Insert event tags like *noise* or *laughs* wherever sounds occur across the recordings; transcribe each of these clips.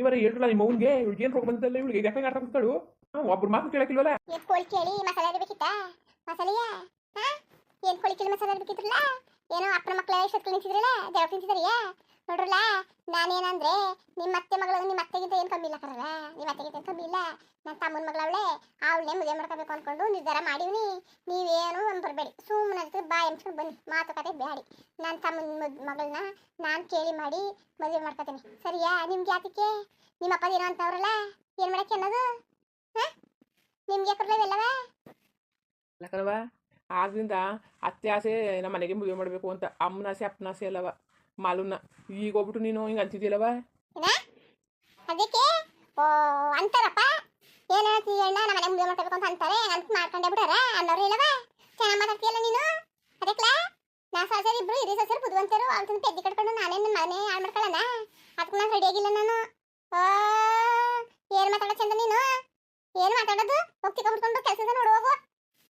ಇವರ ಹೇಳ್ರಲ್ಲ, ನಿಮ್ಮ ಅವ್ನಿಗೆ, ಇವಳಿಗೆ ಏನು ರೋಗ ಬಂದಿದ್ದಲ್ಲ ಇವಳಿಗೆ ಯಾಕೆ ಆಟ ಕೂತ್ಗಳು ಒಬ್ರು ಮಾತು ಕೇಳಕ್ಕಿಲ್ವಲ್ಲ? ಏನ್ ಕೋಳಿ ಕೇಳಿ, ಮಸಾಲೆ ಇರ್ಬೇಕಿತ್ತ ಮಸಾಲೆಯ? ಏನ್ ಕೋಳಿ ಕೇಳಿ ಮಸಾಲೆ ಇರ್ಬೇಕಿತ್ರಲ್ಲ ಏನೋ ಅಪ್ಪನ ಮಕ್ಕಳ ಇಷ್ಟೊತ್ತು ನಿಂತಿದ್ರಲ್ಲ? ದೇವ್ ತಿಂತಿದ್ರಿಯ ನೋಡ್ರಲ್ಲ, ನಾನೇನಂದ್ರೆ ನಿಮ್ಮ ಅತ್ತೆ ಮಗಳು ನಿಮ್ಮ ಅತ್ತೆಗಿಂತ ಏನು ಕಮ್ಮಿ ಇಲ್ಲ ಕರಲ್ಲ ಏನ್ ಕಮ್ಮಿ ಇಲ್ಲ ನನ್ನ ತಮ್ಮನ ಮಗಳವಳೆ ಅವಳನ್ನೇ ಮದುವೆ ಮಾಡ್ಕೋಬೇಕು ಅನ್ಕೊಂಡು ನಿರ್ಧಾರ ಮಾಡಿವ್ನಿ. ನೀವೇನು ಒಂದು ಬರಬೇಡಿ ಸುಮ್ಮನೆ ಅದಕ್ಕೆ ಬಾಯಿ ಹಂಚ್ಕೊಂಡು ಬನ್ನಿ. ಮಾತುಕತೆ ಬೇಡಿ ನನ್ನ ತಮ್ಮನ ಮಗಳನ್ನ ನಾನು ಕೇಳಿ ಮಾಡಿ ಮದುವೆ ಮಾಡ್ಕೋತೀನಿ. ಸರಿಯಾ? ನಿಮ್ಗೆ ಯಾತಕ್ಕೆ? ನಿಮ್ಮ ಅಪ್ಪ ಏನೋ ಅಂತವ್ರಲ್ಲ ಏನು ಮಾಡಕ್ಕೆ ಅನ್ನೋದು? ಹಾಂ? ನಿಮ್ಗೆ ಕೊಡ್ಲೇವೆಲ್ಲವ ಲಕ್ಕನವ ಆದ್ರಿಂದ ಅತ್ತೆ ಆಸೆ ನಮ್ಮ ಮನೆಗೆ ಮದುವೆ ಮಾಡಬೇಕು ಅಂತ ಅಮ್ಮನ ಆಸೆ ಅಪ್ಪನ ಆಸೆ ಅಲ್ಲವ. ಮಾಲೂನ ಈಗ ಹೋಗ್ಬಿಟ್ಟು ನೀನು ಹಿಂಗೆ ಅಂತಿದ್ಯಲ್ಲವ? ಏನ? ಅದಕ್ಕೆ? ಅಂತಾರಪ್ಪ? ಏನ ಅಣ್ಣ? ನಮ್ಮ ಮನೆ ಮುಂದೆ ಮಾಡ್ಕೋಬೇಕು ಅಂತ ಅಂತಾರೆ. ಅಂತ ಮಾಡ್ಕೊಂಡೆ ಬಿಡಾರ ಅನ್ನೋರು ಇಲ್ಲವ ಚೆನ್ನಾಗಿ ಮಾತಾಡ್ತೀಯಲ್ಲ ನೀನು? ಅದಕ್ಕೆ ನಾ ಸೊಸೆರು ಇಬ್ರು ಹಿರಿ ಸೊಸೆರು ಬುದ್ಧಿವಂತರು ಅವ್ರ ಪೆದ್ದಿ ಕಟ್ಕೊಂಡು ನನ್ನ ಮನೆ ಹಾಳು ಮಾಡ್ಕೊಳ್ಳೋಣ ಅದಕ್ಕೆ ನಾನು ರೆಡಿ ಆಗಿಲ್ಲ ನಾನು. ಏನು ಮಾತಾಡೋ ಚಂದ ನೀನು? ಏನು ಮಾತಾಡೋದು? ಹೋಗಿ ತಿಕ್ಕೊಂಡ್ಕೊಂಡು ಕೆಲಸದ ನೋಡು ಹೋಗು.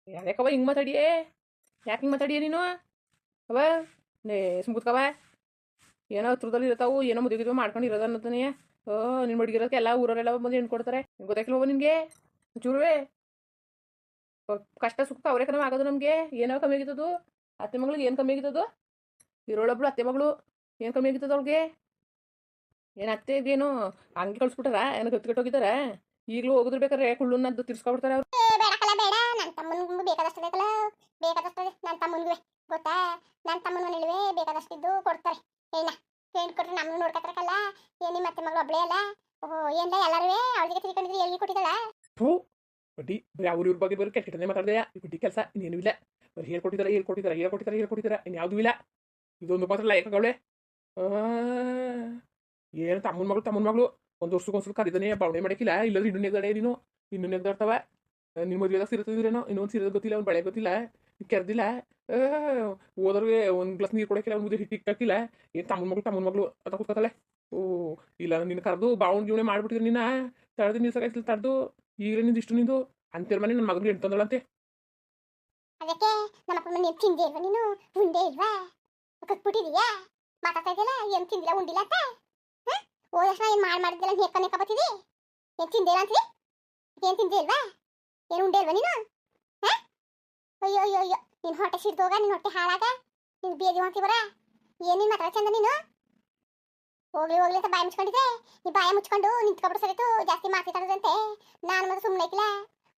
ಯಾಕವ ಹಿಂಗೆ ಮಾತಾಡಿಯೇ? ಯಾಕೆ ಹಿಂಗೆ ಮಾತಾಡಿಯೇ ನೀನು? ಅವ ನೇ ಸುಮ್ಕುತ್ಕವ ಏನೋ ಹತ್ರದಲ್ಲಿ ಇರ್ತಾವು, ಏನೋ ಮದುವೆ ಗಿದುವೆ ಮಾಡ್ಕೊಂಡು ಓ ನಿನ್ನ ಮಡ್ಗಿರೋಕೆ ಎಲ್ಲ ಊರವರೆಲ್ಲ ಬಂದು ಹೆಣ್ಣು ಕೊಡ್ತಾರೆ ನಿಂಗೆ ಗೊತ್ತಾಗಿಲ್ವ ನಿನಗೆ? ಚೂರುವೆ ಕಷ್ಟ ಸುಖ ಅವರೇ ಕಡಿಮೆ ಆಗೋದು ನಮಗೆ. ಏನೋ ಕಮ್ಮಿ ಆಗಿತ್ತದು ಅತ್ತೆ ಮಗಳಿಗೆ ಏನು ಕಮ್ಮಿ ಆಗಿತ್ತದು ಇರೋಳೊಬ್ಳು ಅತ್ತೆ ಮಗಳು. ಏನು ಕಮ್ಮಿ ಆಗಿತ್ತದ ಅವ್ಳಿಗೆ? ಏನು ಅತ್ತೆಗೇನು ಹಂಗೆ ಕಳ್ಸ್ಬಿಟ್ಟಾರ? ಏನೋ ಗತ್ತಿಗೆಟ್ಟೋಗಿದ್ದಾರ ಈಗಲೂ ಹೋಗಿದ್ರು ಬೇಕಾದ್ರೆ ಕುಳ್ಳುನ್ನದ್ದು ತಿರ್ಸ್ಕೊಬಿಡ್ತಾರೆ ಅವ್ರು. ಬೇಡಕಲ್ಲ ಬೇಡ ನನ್ನ ತಮ್ಮನಿಗೂ ಬೇಕಾದಷ್ಟು ಬೇಕಾದಷ್ಟು ನನ್ನ ತಮ್ಮನಿಗೂ ಗೊತ್ತಾ? ನನ್ನ ತಮ್ಮನ ಮನೇಲಿವೆ ಬೇಕಾದಷ್ಟಿದ್ದು ಕೊಡ್ತಾರೆ. ಏನ ಹೆಣ್ಣು ಕೊಟ್ರೆ ನಮ್ಮನ್ನು ನೋಡ್ಕೊತಾರಕ್ಕಲ್ಲ ಏನು ನಿಮ್ಮ ಅತ್ತೆ ಮಗಳು ಒಬ್ಳೇ ಅಲ್ಲ? ಓಹೋ, ಏನ್ಲ ಎಲ್ಲರೂ ಅವಳಿಗೆ ತಿಳ್ಕೊಂಡಿದ್ರು ಎಲ್ಲಿ ಕೊಟ್ಟಿದ್ದಾಳ ಥೂ ಬಡ್ಡಿ, ಬರೀ ಅವ್ರ ಇವ್ರ ಬಗ್ಗೆ ಬರೀ ಕೆಟ್ಟ ಕೆಟ್ಟನೆ ಮಾತಾಡ್ದೆ. ಈ ಬಡ್ಡಿ ಕೆಲಸ ಇನ್ನೇನು ಇಲ್ಲ. ಬರೀ ಹೇಳ್ಕೊಟ್ಟಿದ್ದಾರೆ ಹೇಳ್ಕೊಟ್ಟಿದ್ದಾರೆ ಹೇಳ್ಕೊಟ್ಟಿದ್ದಾರೆ ಇನ್ನು ಯಾವುದೂ ಇಲ್ಲ. ಇದೊಂದು ಮಾತ್ರ ಲಾಯಕಗಳೇ ಏನು ತಮ್ಮನ ಮಗಳು ತಮ್ಮನ ಮಗಳು. ಒಂದು ವರ್ಷಕ್ಕೊಂದ್ಸಲ ಕರಿದಾನೆ ಬವಣೆ ಮಾಡಕ್ಕಿಲ್ಲ ಇಲ್ಲದ್ರೆ ಇನ್ನೂ ನೆಗ್ದಾಡೆ ನೀನು. ಇನ್ನೂ ನೆಗ್ದಾಡ್ತವ ನಿನ್ನ ಮದುವೆದಾಗ ಸಿರ್ತದಿರೇನೋ ಇನ್ನೊಂದು ಸಿರದ ಗೊತ್ತಿಲ್ಲ, ಒಂದು ಬಳೆ ಗೊತ್ತಿಲ್ಲ. ಕೆರ್ದಿಲ್ಲ. ಹೋದವ್ರಿಗೆ ಒಂದು ಗ್ಲಾಸ್ ನೀರು ಕೊಡಕ್ಕೆ ಒಂದು ಮುದ್ದೆ ಹಿಟ್ಟು ಇಕ್ಕಾಕಿಲ್ಲ ಏನು ತಮ್ಮನ ಮಗಳು ತಮ್ಮನ ಮಗಳು ಅಂತ ಕೂತ್ಕೊತಾಳೆ ಓ, ಇಲ್ಲ, ನಿನ್ನ ಕರೆದು ಬಾವಣ ಜೀವನ ಮಾಡ್ಬಿಟ್ಟಿದ್ರೆ ನಿನ್ನ ತಡೆದು ನೀರು ಸಕಾಯ್ತಿಲ್ಲ ತಡೆದು. ಈಗಲೇ ನಿಂದು ಇಷ್ಟು ನಿಂದು. ಅಂತಿರ ಮನೆ ನನ್ನ ಮಗಳು ಹೆಣ್ಣು ತಂದಳಂತೆ ಅದಕ್ಕೆ ನಮ್ಮ ಅಪ್ಪ ಮನೆ ತಿಂದೆ ಇಲ್ವಾ ನೀನು? ಉಂಡೆ ಇಲ್ವಾ? ಕಟ್ಬಿಟ್ಟಿದೀಯಾ ಮಾತಾಡ್ತಾ ಇದೆಯಲ್ಲ ಏನು ತಿಂದಿಲ್ಲ, ಉಂಡಿಲ್ಲ ಅಂತ? ಹೋದ ತಕ್ಷಣ ಏನು ಮಾಡಿ ಮಾಡಿದ್ದೆಲ್ಲ ನೆಕ್ಕ ನೆಕ್ಕ ಬತ್ತಿದಿ ಏನು ತಿಂದೆ ಇಲ್ಲ ಅಂತೀರಿ? ಏನು ತಿಂದೆ ಇಲ್ವಾ? ಏನು ಉಂಡೆ ಇಲ್ವಾ ನೀನು? ಅಯ್ಯೋ ಅಯ್ಯೋ ಅಯ್ಯೋ. ನಿನ್ನ ಹೊಟ್ಟೆ ಸಿಡ್ದೋಗ ನಿನ್ನ ಹೊಟ್ಟೆ ಹಾಳಾಗ ನಿನ್ನ ಬೇದಿ ಹೊಂತಿವರ ಏನೇನು ಮಾತಾಡ ಚಂದ ನೀನು? ಹೋಗ್ಲಿ ಹೋಗ್ಲಿ ಅಂತ ಬಾಯಿ ಮುಚ್ಕೊಂಡಿದ್ದೆ. ನೀ ಬಾಯಿ ಮುಚ್ಕೊಂಡು ನಿಂತ್ಕೊಬಿಡು ಸರಿತು ಜಾಸ್ತಿ ಮಾತಾಡೋದಂತೆ ನಾನು ಮತ್ತೆ ಸುಮ್ಮನೆ ಐತಿಲ್ಲ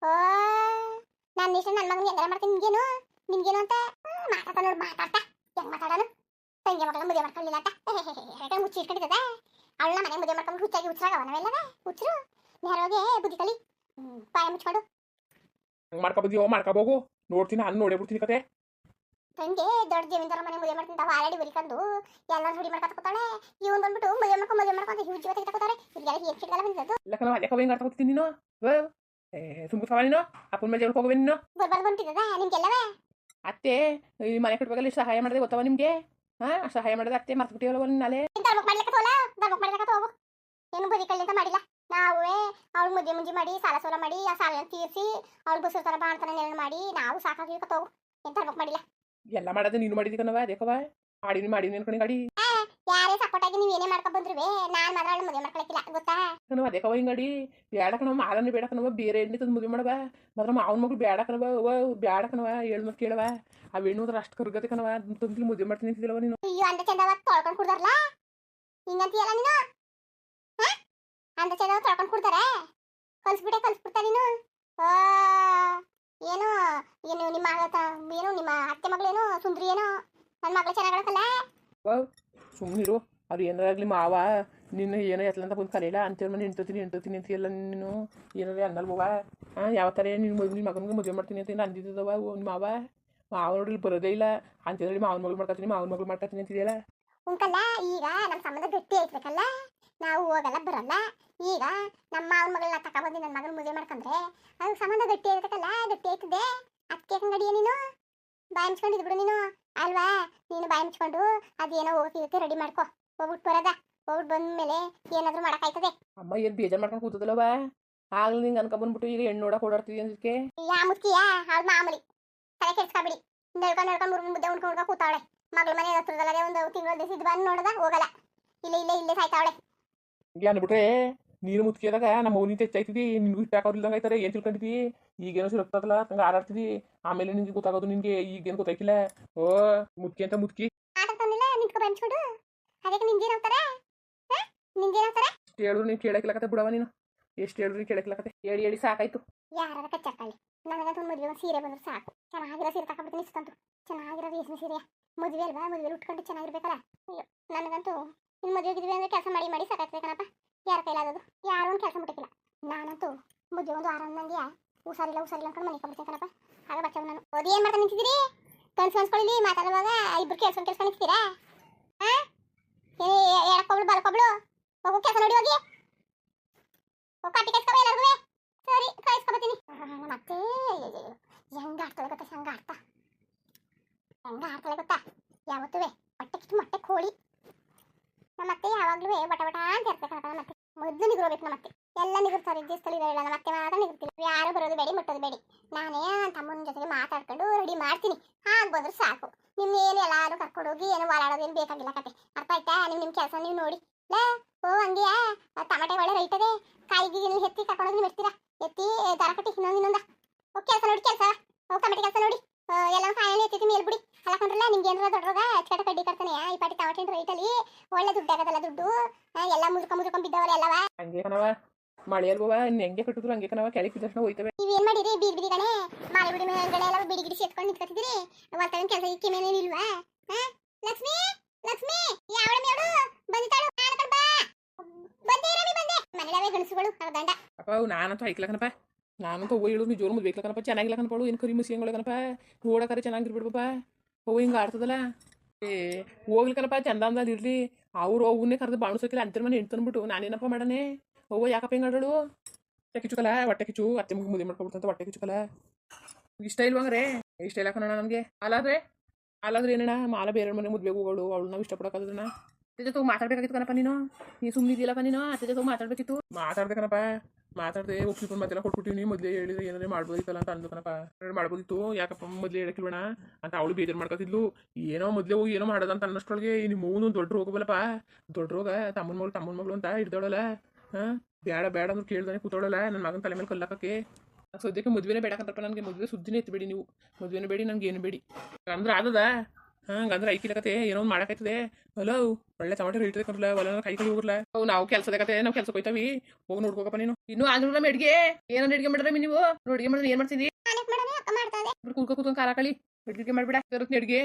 ಓ, ನಾನು ಇಷ್ಟ ನನ್ನ ಮಗನಿಗೆ ಹೆಂಗಾರ ಮಾಡ್ತೀನಿ, ನಿನ್ಗೇನು? ನಿನ್ಗೇನು ಅಂತ? ಮಾತಾಡ್ತಾ ನೋಡು, ಮಾತಾಡ್ತಾ. ಹೆಂಗ್ ಮಾತಾಡೋನು? ತಂಗಿ ಮಗಳ ಮದುವೆ ಮಾಡ್ಕೊಳ್ಳಿಲ್ಲ ಅಂತ ಹೇಗೆ *laughs* ಮುಚ್ಚಿ ಇಟ್ಕೊಂಡಿದ್ದದ. ಅವಳ ಮನೆ ಮದುವೆ ಮಾಡ್ಕೊಂಡು ಹುಚ್ಚಾಗಿ ಹುಚ್ಚಾಗವ ನಾವೆಲ್ಲವ ಹುಚ್ಚರು ನೇರವಾಗಿ ಬುದ್ಧಿ ಕಲಿ. ಬಾಯ ಮುಚ್ಕೊಂಡು. ಹಂಗೆ ಮಾಡ್ಕೊಬೋದಿಯೋ ಮಾಡ್ಕೋಬೋಗು ನೋಡ್ತೀನಿ ಅಲ್ಲಿ ನೋಡೇ ಬಿಡ್ತೀನಿ ಕತೆ. ತಂಗಿ ದೊಡ್ಡ ಜಮೀನ್ದಾರ ಮನೆ ಮದುವೆ ಮಾಡ್ತೀನಿ ತಾವು ಆಲ್ರೆಡಿ ಬರಿಕೊಂಡು ಎಲ್ಲ ಮಾಡ್ಕೊತ ಮಾಡ್ಕೊತಾಳೆ ಇವನ್ ಬಂದ್ಬಿಟ್ಟು ಮದುವೆ ಮಾಡ್ಕೊಂಡು ಮದುವೆ ಮಾಡ್ಕೊಂಡು ಹ್ಯೂಜ್ ಜೀವ ತೆಗೆದುಕೊತಾರೆ ಇವ್ರಿಗೆಲ್ಲ ಏನು ಸಿಗಲ್ಲ ಬಂದಿದ್ದು ಕಣ ಅಲ್ಲೇ ಕವೆ ಹಿಂಗೆ ಆಡ್ತಾ ನೀನು? ಏ ಸುಮ್ಕುತ್ಕವ ನೀನು. ಅಪ್ಪನ ಮೇಲೆ ಜಗಳಕ್ಕೆ ಹೋಗುವೆ ನೀನು? ಬರ್ಬಾರ್ದು ಬಂತಿದ್ದದ ನಿಮ್ಗೆಲ್ಲವೇ? ಅತ್ತೆ ಈ ಮನೆ ಕಟ್ಟಬೇಕಲ್ಲ ಇಷ್ಟು ಸಹಾಯ ಮಾಡಿದೆ ಗೊತ್ತವ ನಿಮಗೆ? ಹಾಂ? ಸಹಾಯ ಮಾಡಿದೆ ಅತ್ತೆ ಮರ್ತು ಬಿಟ್ಟಿವಲ್ಲ ನಿನ್ನ ನಾಳೆ ಧರ್ಮಕ್ಕೆ ಮಾಡ್ಲಿಕ್ಕೆ ತೋಲ? ಧರ್ಮಕ್ಕೆ ಮಾಡ್ಲಿಕ್ಕೆ ಹೋಗು ಏನು ಬದಿ ಕಳ್ಳಿ ಅಂತ ಮಾಡಿಲ್ಲ. ನಾವೇ ಅವ್ಳು ಮುದ್ದೆ ಮುಂಜಿ ಮಾಡಿ ಸಾಲ ಸೋಲ ಮಾಡಿ ಆ ಸಾಲ ತೀರಿಸಿ ಅವ್ಳು ಬಸ್ ಥರ ಮಾಡ್ತಾನೆ ನೆನ ಮಾಡಿ ನಾವು ಸಾಕಾಗಿ ಹೋಗು ಎಂತ ಧರ್ಮಕ್ಕೆ ಮಾಡಿಲ್ಲ. ಎಲ್ಲ ಮಾಡೋದು ನೀನು ಮಾಡಿದಿ ಕಣವ ಅದೇಕವ ಮಾಡಿನಿ ಮಾಡಿನಿ ಗಡಿ. ಗಾಡಿ ಯಾರೇ ಸಪೋರ್ಟ್ ಆಗಿ ನೀವು ಏನೇ ಮಾಡ್ಕೊಂಡ್ ಬಂದ್ರುವೆ ನಾನು ಮಾತ್ರ ಅವಳು ಮದುವೆ ಮಾಡ್ಕೊಳಕ್ಕಿಲ್ಲ ಗೊತ್ತಾ? ಕಣವ ಅದೇಕವ ಹಿಂಗಡಿ ಬೇಡ ಕಣವ ಮಾಲನ್ನ ಬೇಡ ಕಣವ ಬೇರೆ ಎಣ್ಣೆ ತಂದು ಮದುವೆ ಮಾಡವ ಮಾತ್ರ ಮಾವನ ಮಗಳು ಬೇಡ ಕಣವ ಅವ ಬೇಡ ಕಣವ ಹೇಳು ಮತ್ತೆ ಕೇಳವ ಆ ಹೆಣ್ಣು ಅಷ್ಟು ಕರ್ಗತೆ ಕಣವ ತಂದು ಮದುವೆ ಮಾಡ್ತೀನಿ ಅಂತಿದ್ದಲ್ಲವ ನೀನು. ಅಯ್ಯೋ ಅಂದ ಚಂದವ ತೊಳ್ಕೊಂಡು ಕುಡ್ದಾರಲ್ಲ ಹಿಂಗಂತೀಯಲ್ಲ ನೀನು? ಅಂದ ಚೇದ ತೊಳ್ಕೊಂಡು ಕೊಡ್ತಾರೆ ಕಲ್ಸ್ಬಿಟ್ಟೆ ಕಲ್ಸ್ಬಿಡ್ತಾ ನೀನು? ಏನು? ಏನು ನಿಮ್ಮ ಏನು ನಿಮ್ಮ ಅತ್ತೆ ಮಗಳೇನು ಸುಂದ್ರಿ ಏನೋ? ನನ್ನ ಮಗಳು ಚೆನ್ನಾಗಲ್ಲ ಸುಮ್ಮನಿರು ಅವ್ರು ಏನಾರಾಗ್ಲಿ ಮಾವ ನಿನ್ನ ಏನೋ ಎತ್ತಲಂತ ಬಂದು ಕಲಿಯಲ್ಲ ಅಂತೇಳಿ ಮನೆ ಎಂಟೋತೀನಿ ಎಂಟೋತೀನಿ ಅಂತ ಎಲ್ಲ ನೀನು. ಏನಾರ ಅನ್ನಲ್ವವ ಹಾಂ ಯಾವ ಥರ ನಿನ್ನ ಮದುವೆ ನಿನ್ನ ಮಗನಿಗೆ ಮದುವೆ ಮಾಡ್ತೀನಿ ಅಂತ ಏನು ಅಂದಿದ್ದವ ನಿಮ್ಮ ಮಾವ? ಮಾವ ನೋಡಿ ಬರೋದೇ ಇಲ್ಲ. ಅಂತೇಳಿ ಮಾವನ ಮಗಳು ಮಾಡ್ಕೊತೀನಿ ಮಾವನ ಮಗಳು ಮಾಡ್ಕೊತೀನಿ ಅಂತಿದೆಯಲ್ಲ? ಉಂಕಲ್ಲ ಈಗ ನಮ್ಮ ಸಂಬಂಧ ಗಟ್ಟಿ ಐತ್ಬೇಕಲ್ಲ? ನಾವು ಹೋಗಲ್ಲ ಬರಲ್ಲ. ಈಗ ನಮ್ಮ ಮಾವನ ಮಗಳನ್ನ ಬಂದಿ ನನ್ನ ಮಗನ ಮದುವೆ ಮಾಡ್ಕೊಂಡ್ರೆ ಅದು ಸಂಬಂಧ ಗಟ್ಟಿ ಇರ್ತಕ್ಕಲ್ಲ ಗಟ್ಟಿ ಆಯ್ತದೆ? ಅದಕ್ಕೆ ಅಂಗಡಿಯ ನೀನು? ಬಾಯಿ ಮುಚ್ಕೊಂಡಿದ್ ಬಿಡು ನೀನು. ಅಲ್ವಾ? ನೀನು ಬಾಯಿ ಮುಚ್ಕೊಂಡು ಅದೇನೋ ಹೋಗಿ ರೆಡಿ ಮಾಡ್ಕೋ. ಹೋಗ್ಬಿಟ್ಟು ಬರದ? ಹೋಗ್ಬಿಟ್ಟು ಬಂದ್ಮೇಲೆ ಏನಾದ್ರೂ ಮಾಡೋಕ್ಕಾಯ್ತದೆ ಅಮ್ಮ ಏನು ಬೇಜಾರು ಮಾಡ್ಕೊಂಡು ಕೂತದಲ್ಲವ? ಆಗ್ಲಿ ನಿಂಗೆ ಅನ್ಕೊಂಬಂದ್ಬಿಟ್ಟು ಈಗ ಹೆಣ್ಣು ನೋಡಕ್ಕೆ ಓಡಾಡ್ತೀವಿ ಅಂದಕ್ಕೆ ಯಾ ಮುಚ್ಕಿಯಾ ಅವ್ಳು ಮಾಮೂಲಿ. ತಲೆ ಕೆಡ್ಸ್ಕೊಬಿಡಿ. ನಡ್ಕೊಂಡು ನಡ್ಕೊಂಡು ಮುರ್ಮು ಮುದ್ದೆ ಉಣ್ಕೊಂಡು ಕೂತಾಳೆ ಕೂತಾವಳೆ. ಮಗಳ ಮನೆ ಹತ್ರದಲ್ಲದೆ ಒಂದು ತಿಂಗಳು ದಿವಸ ಬಂದು ನೋಡದ ಹೋಗಲ್ಲ. ಇಲ್ಲ ಇಲ್ಲೇ ಇಲ್ಲೇ ಸಾಯ್ತಾವಳೆ. ಹಿಂಗೆ ಅಂದ್ಬಿಟ್ರೆ ನೀರು ಮುತ್ಕಿದಾಗ ನಮ್ಮ ಮೌನಿ ತೆಚ್ಚಾಯ್ತಿದಿ ನಿನ್ಗೂ ಇಷ್ಟ ಹಾಕೋರಿಲ್ದಂಗೆ ಆಯ್ತಾರೆ ಏನು ತಿಳ್ಕೊಂಡಿದ್ದಿ ಈಗೇನೋ ಸಿರಕ್ತದಲ್ಲ ತಂಗ ಹಾರಾಡ್ತಿದಿ ಆಮೇಲೆ ನಿನ್ಗೆ ಗೊತ್ತಾಗೋದು ನಿನ್ಗೆ ಈಗೇನು ಗೊತ್ತಾಗಿಲ್ಲ ಓ ಮುತ್ಕಿ ಅಂತ ಮುತ್ಕಿ ಎಷ್ಟು ಹೇಳಿದ್ರು ನೀನು ಕೇಳಕ್ಲಕತ್ತೆ ಬಿಡವ ನೀನು. ಎಷ್ಟು ಹೇಳಿದ್ರು ಕೇಳಕ್ಲಕತ್ತೆ ಹೇಳಿ ಹೇಳಿ ಸಾಕಾಯ್ತು. ಯಾರಾರ ಕಚ್ಚಾಕೊಳ್ಳಿ ನನಗಂತೂ ಮದುವೆ ಒಂದು ಸೀರೆ ಬಂದ್ರೆ ಸಾಕು. ಚೆನ್ನಾಗಿರೋ ಸೀರೆ ತಗೊಂಡ್ಬಿಡ್ತೀನಿ ಇಷ್ಟಂತು ಚೆನ್ನಾಗಿರೋ ರೇಷ್ಮೆ ಸೀರೆ ಮದುವೆ ಅಲ್ವಾ? ಮದುವೆ ಉಟ್ಕೊಂಡು ಚೆನ್ನಾಗಿರ್ಬೇಕಲ್ಲ? ಅಯ್ಯೋ ನನಗಂತೂ ಇನ್ನು ಮದುವೆ ಗಿದ್ವಿ ಅಂದ್ರೆ ಕೆಲಸ ಮಾಡಿ ಮಾಡಿ ಸಾಕಾಗ್ಬೇಕನಪ್ಪ ಯಾರ ಕೈಲಾದದು ಯಾರು ಒಂದು ಕೆಲಸ ಮುಟ್ಟಿಲ್ಲ ನಾನಂತೂ ಮದುವೆ ಒಂದು ಆರಾಮ ನಂಗೆ ಹುಷಾರಿಲ್ಲ ಹುಷಾರಿಲ್ಲ ಅನ್ಕೊಂಡು ಮನೆ ಕೊಡ್ತೀನಿ ಕಣಪ್ಪ. ಆಗ ಬಚ್ಚವ್ ನಾನು ಓದಿ ಏನು ಮಾಡ್ತಾ ನಿಂತಿದ್ದೀರಿ? ಕನ್ಸು ಕನ್ಸ್ಕೊಳ್ಳಿ ಮಾತಾಡುವಾಗ ಇಬ್ರು ಕೇಳ್ಸ್ಕೊಂಡು ಕೇಳ್ಸ್ಕೊಂಡು ನಿಂತಿದ್ದೀರಾ? ಹಾಂ ಎಡಕ್ಕೊಬ್ಳು ಬಲಕ್ಕೊಬ್ಳು ಹೋಗು, ಕೆಲಸ ನೋಡಿ ಹೋಗಿ. ಹೋಗಿ ಕಟ್ಟಿ ಕಟ್ಕೊ ಎಲ್ಲರಿಗೂ ಸರಿ ಕಳಿಸ್ಕೊಬತ್ತೀನಿ ಮತ್ತೆ ಹೆಂಗ ಆಡ್ತಾಳೆ ಗೊತ್ತಾ, ಹೆಂಗ ಆಡ್ತಾ? ಹೆಂಗ ಆಡ್ತಾಳೆ ಗೊತ್ತಾ? ಯಾವತ್ತೂ ಹೊಟ್ಟೆ ಕಿತ್ತು, ಮೊಟ್ಟೆ ಕೋಳಿ. ನಮ್ಮ ಅತ್ತೆ ಯಾವಾಗ್ಲೂ ಬಟ ಬಟ ಅಂತ ಇರ್ತಾರೆ ನಮ್ಮ ಮೊದ್ಲು ನಿಗ್ರೋಬೇಕು ನಮ್ಮ ಅತ್ತೆ. ಎಲ್ಲ ನಿಗುರ್ತಾರೆ ದೇಶದಲ್ಲಿ ಇರೋಲ್ಲ ನಮ್ಮ ಅತ್ತೆ ಮಾತ್ರ ನಿಗುರ್ತಿಲ್ಲ ಯಾರು ಬರೋದು ಬೇಡಿ, ಮುಟ್ಟೋದು ಬೇಡಿ. ನಾನೇ ತಮ್ಮನ ಜೊತೆಗೆ ಮಾತಾಡ್ಕೊಂಡು ರೆಡಿ ಮಾಡ್ತೀನಿ. ಹಾಗೆ ಬಂದ್ರೆ ಸಾಕು. ನಿಮ್ಮ ಏನು ಎಲ್ಲಾರು ಕರ್ಕೊಂಡು ಹೋಗಿ, ಏನು ಓಡಾಡೋದು ಏನು ಬೇಕಾಗಿಲ್ಲ ಕತೆ. ಅರ್ಥ ಆಯ್ತಾ? ನೀವು ನಿಮ್ಮ ಕೆಲಸ ನೀವು ನೋಡಿ. ಲೇ, ಓ, ಹಂಗೆಯಾ? ಟಮಟೆ ಒಳ್ಳೆ ರೈತದೆ. ಕಾಯಿಗೆ ಎತ್ತಿ ಕರ್ಕೊಂಡೋಗಿ ನೀವು ಇರ್ತೀರಾ ಎತ್ತಿ ದರ ಕಟ್ಟಿ, ಇನ್ನೊಂದು, ಇನ್ನೊಂದ. ಓ, ಕೆಲಸ ನೋಡಿ, ಕೆಲಸ. ಓ ಟಮಾಟೆ ಕೆಲಸ ನೋಡಿ. ಎಲ್ಲ ಕಾಯಿಲೆ ಎತ್ತಿ ಮೇಲ್ ಬಿಡಿ. ಅಲ್ಲ ಕಂಡ್ರಲ್ಲ ನಿಮ್ಗೆ ಏನಾರ ರೋಗ ಅಚ್ಚಕಟ ಕಡ್ಡಿ ಕರ್ತಾನೆ ಈ ಪಾಟಿ ಟಮಾಟೆ ರೈತಲ್ಲಿ ಒಳ್ಳೆ ದುಡ್ಡು ಆಗದಲ್ಲ ದುಡ್ಡು. ಎಲ್ಲ ಮುದುಕ ಮುದುಕೊಂಡ್ ಬಿದ್ದವ್ರೆ ಎಲ್ಲವ ಹಂಗೆ ಕಣವ ಮಳೆ ಅಲ್ವವ ಇನ್ನು ಹೆಂಗೆ ಕಟ್ಟಿದ್ರು ಹಂಗೆ ಕಣವ ಕೆಳಗೆ ಬಿದ್ದ ತಕ್ಷಣ ಹೋಯ್ತವೆ. ನೀವೇನ್ ಮಾಡಿರಿ? ಬೀದ್ ಬಿಡಿ ಕಣೆ. ಮಾರಿ ಬಿಡಿ ಮೇಲ್ಗಡೆ ಎಲ್ಲ ಬಿಡಿ ಗಿಡಿ ಸೇತ್ಕೊಂಡು ನಿಂತ್ಕೊತಿದ್ದೀರಿ ಒತ್ತವಿನ ಕೆಲಸ ಇಕ್ಕೆ ಮೇಲೆ ಇಲ್ವಾ? ಲಕ್ಷ್ಮಿ? ಲಕ್ಷ್ಮಿ? ಯಾವಳ ಮೇಡು ಬಂದಿತಾಳು ಬಾ. ಬಂದೆ ರವಿ ಬಂದೆ. ಗಣಸುಗಳು ಅಪ್ಪ ಅವು ನಾನಂತೂ ಐಕ್ಲಕನಪ್ಪ ನಾನಂತೂ ಹೂವು ಹೇಳೋದು ನಿಜೋರು ಮದುವೆ ಕಣಪ್ಪ. ಚೆನ್ನಾಗಿಲ್ಲ ಕಣಪಳು ಏನು ಕರಿ ಮುಸಿಯಂಗಳು ಕಣಪ್ಪ. ಚೆನ್ನಾಗಿರ್ಬಿಡ್ಬಪ್ಪ ಹಿಂಗೆ ಆಡ್ತದಲ್ಲ. ಏ ಹೋಗ್ಲಿ ಕಣಪ್ಪ ಚಂದ ಅಂದ ಇರ್ಲಿ. ಅವ್ರು ಅವನ್ನೇ ಕರೆದು ಬಾಣಿಸೋಕಿಲ್ಲ ಅಂತರ ಮನೆ ಹೆಣ್ತನ್ಬಿಟ್ಟು ನಾನೇನಪ್ಪ ಮಾಡನೆ ಹೂವು ಯಾಕಪ್ಪ ಹಿಂಗೆ ಆಡೋಳು ಹೊಟ್ಟೆ ಕಿಚುಕಲ ಹೊಟ್ಟೆ ಕಿಚ್ಚು. ಅತ್ತೆ ಮುಗಿ ಮುದಿ ಮಾಡ್ಕೊಬಿಡ್ತಂತ ಹೊಟ್ಟೆ ಕಿಚುಕಲ ಇಷ್ಟ ಇಲ್ವಂಗ್ರೆ ಇಷ್ಟ ಇಲ್ಲ ಕಣ ನಮಗೆ. ಅಲ್ಲಾದ್ರೆ ಅಲ್ಲಾದ್ರೆ ಏನಣ್ಣ? ಮಾಲ ಬೇರೆ ಮನೆ ಮುದ್ಬೇಕು ಹೋಗೋಳು ಅವಳು ನಾವು ಇಷ್ಟಪಡೋಕ್ಕಾದ್ರಣ್ಣ ಅತ್ತೆ ಜೊತೆ ಮಾತಾಡ್ಬೇಕಾಗಿತ್ತು ಕಣಪ್ಪ ನೀನು? ನೀ ಸುಮ್ಮನೆ ಇದೆಯಲ್ಲಪ್ಪ ನೀನು? ಅತ್ತೆ ಜೊತೆ ಮಾತಾಡ್ಬೇಕಿತ್ತು? ಮಾತಾಡ್ಬೇಕನಪ್ಪ ಮಾತಾಡ್ದೆ ಒಪ್ಪಿಕೊಂಡು ಮತ್ತೆಲ್ಲ ಕೊಟ್ಬಿಟ್ಟಿನಿ ಮೊದಲೇ ಹೇಳಿದ್ರೆ ಏನಾದ್ರೆ ಮಾಡ್ಬೋದಿತ್ತಲ್ಲ ಅಂತ ಅಂದ್ಕನಪ್ಪ ಕಣಪ್ಪ. ಮಾಡ್ಬೋದಿತ್ತು? ಯಾಕಪ್ಪ ಮೊದಲೇ ಹೇಳಕ್ಕಿಲ್ವಣ ಅಂತ ಅವಳು ಬೇಜಾರು ಮಾಡ್ಕೊತಿದ್ಲು. ಏನೋ ಮೊದಲೇ ಹೋಗಿ ಏನೋ ಮಾಡೋದಂತ ಅನ್ನಷ್ಟೊಳಗೆ ನಿಮ್ಮ ಮೂನು ದೊಡ್ಡ ರೋಗ ಬಲಪ್ಪ ದೊಡ್ಡ ರೋಗ, ತಮ್ಮನ ಮಗಳು ತಮ್ಮನ ಮಗಳು ಅಂತ ಹಿಡ್ದವಳಲ್ಲ ಹಾಂ? ಬೇಡ ಬೇಡ ಅಂದ್ರೆ ಕೇಳ್ದಾನೆ ಕೂತವಳಲ್ಲ ನನ್ನ ಮಗನ ತಲೆ ಮೇಲೆ ಕಲ್ಲಕ್ಕೆ ಸದ್ಯಕ್ಕೆ ಮದುವೆನೇ ಬೇಡಕಂತಪ್ಪ ನನಗೆ ಮದುವೆ ಸುದ್ದಿನೇ ಎತ್ತಬೇಡಿ ನೀವು. ಮದುವೆನೇ ಬೇಡಿ, ನನಗೆ ಏನು ಬೇಡಿ. ಅಂದ್ರೆ ಆದದ ಹಂಗಂದ್ರೆ ಐಕಿಲಕತೆ ಏನೋ ಒಂದು ಮಾಡಕೈತದೆ ಹಲೋ, ಒಳ್ಳೆ ಟಮಾಟೆ ರೇಟ್ ಕರ್ಲ ಒಲ ಕೈ ಕೈ ಹೋಗ್ರಲ್ಲ. ನಾವು ಕೆಲಸದಾಗತ್ತೆ ನಾವು ಕೆಲಸಕ್ಕೆ ಹೋಯ್ತಾವಿ. ಹೋಗಿ ನೋಡ್ಕೋಕಪ್ಪ ನೀನು. ಇನ್ನೂ ಆದ್ರೂ ನಮ್ಮ ಅಡ್ಗೆ. ಏನೋ ಅಡ್ಗೆ ಮಾಡಿದ್ರೆ ನೀವು? ನೋಡಿ, ಅಡ್ಗೆ ಮಾಡಿದ್ರೆ ಏನು ಮಾಡ್ತಿದ್ದಿ? ಕೂತ್ಕೊ ಕೂತ್ಕೊಂಡು ಖಾರ ಕಳಿ. ಅಡ್ಗೆ ಮಾಡ್ಬಿಡ. ತರತ್ನಿ ಅಡ್ಗೆ.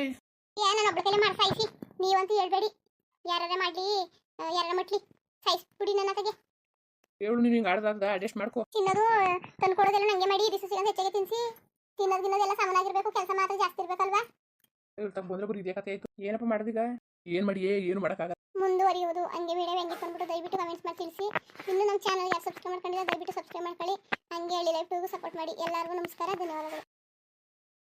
ನೀವಂತೂ ಹೇಳ್ಬೇಡಿ. ಯಾರಾರ ಮಾಡ್ಲಿ ಯಾರ ಮಟ್ಲಿ, ಸಾಯಿಸ್ಬಿಡಿ ನನ್ನ ಕೈಗೆ ಹೇಳು ನೀನು ಹಿಂಗೆ ಆಡ್ದಾಗ ಅಡ್ಜಸ್ಟ್ ಮಾಡ್ಕೋ. ತಿನ್ನೋದು ತಂದ್ಕೊಡೋದೆಲ್ಲ ನಂಗೆ ಮಾಡಿ ಬಿಸಿ ಸಿಗಂದ ಹೆಚ್ಚಿಗೆ ತಿನ್ಸಿ. ತಿನ್ನೋದು ಗಿನ್ನೋದೆಲ್ಲ ಸಮನಾಗಿರ್ಬೇಕು ಕೆಲಸ ಮಾತ್ರ ಜಾಸ್ತಿ ಇರ್ಬೇಕಲ್ವಾ? ತಮ್ಮ ಬಂದ್ರೆ ಬರೀ ಇದೇ ಕಥೆ ಆಯ್ತು. ಏನಪ್ಪ ಮಾಡೋದೀಗ? ಏನು ಮಾಡಿ ಏನು ಮಾಡೋಕ್ಕಾಗಲ್ಲ. ಮುಂದುವರಿಯುವುದು. ಹಂಗೆ ವಿಡಿಯೋ ಹೆಂಗೆ ಬಂದ್ಬಿಟ್ಟು ದಯವಿಟ್ಟು ಕಮೆಂಟ್ಸ್ ಮಾಡಿ ತಿಳಿಸಿ. ಇನ್ನು ನಮ್ಮ ಚಾನಲ್ ಯಾರು ಸಬ್ಸ್ಕ್ರೈಬ್ ಮಾಡ್ಕೊಂಡಿಲ್ಲ ದಯವಿಟ್ಟು ಸಬ್ಸ್ಕ್ರೈಬ್ ಮಾಡ್ಕೊಳ್ಳಿ. ಹಂಗೆ ಹೇಳಿ ಲೈಫ್ಗೂ ಸಪೋರ್ಟ್ ಮಾಡಿ. ಎಲ್ಲರಿಗೂ ನಮಸ್ಕಾರ ಧನ್ಯವಾದಗಳು.